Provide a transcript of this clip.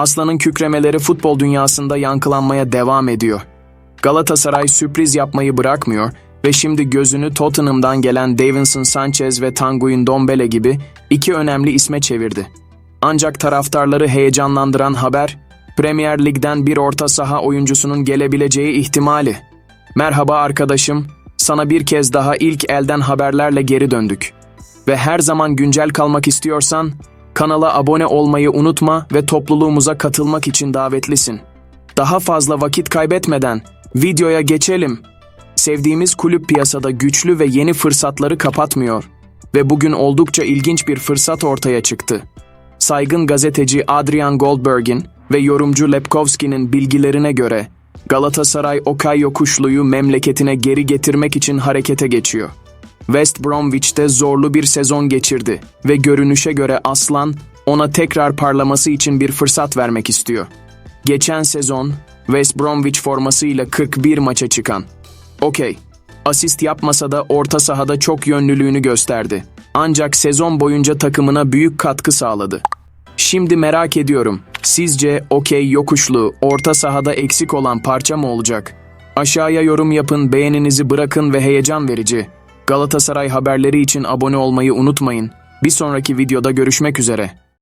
Aslan'ın kükremeleri futbol dünyasında yankılanmaya devam ediyor. Galatasaray sürpriz yapmayı bırakmıyor ve şimdi gözünü Tottenham'dan gelen Davinson Sanchez ve Tanguy Ndombele gibi iki önemli isme çevirdi. Ancak taraftarları heyecanlandıran haber, Premier Lig'den bir orta saha oyuncusunun gelebileceği ihtimali. Merhaba arkadaşım, sana bir kez daha ilk elden haberlerle geri döndük. Ve her zaman güncel kalmak istiyorsan, kanala abone olmayı unutma ve topluluğumuza katılmak için davetlisin. Daha fazla vakit kaybetmeden videoya geçelim. Sevdiğimiz kulüp piyasada güçlü ve yeni fırsatları kapatmıyor ve bugün oldukça ilginç bir fırsat ortaya çıktı. Saygın gazeteci Adrian Goldberg'in ve yorumcu Lepkowski'nin bilgilerine göre Galatasaray Okay Yokuşlu'yu memleketine geri getirmek için harekete geçiyor. West Bromwich'te zorlu bir sezon geçirdi ve görünüşe göre Aslan ona tekrar parlaması için bir fırsat vermek istiyor. Geçen sezon West Bromwich formasıyla 41 maça çıkan. Okey. Asist yapmasa da orta sahada çok yönlülüğünü gösterdi. Ancak sezon boyunca takımına büyük katkı sağladı. Şimdi merak ediyorum. Sizce okey yokuşlu, orta sahada eksik olan parça mı olacak? Aşağıya yorum yapın, beğeninizi bırakın ve heyecan verici. Galatasaray haberleri için abone olmayı unutmayın. Bir sonraki videoda görüşmek üzere.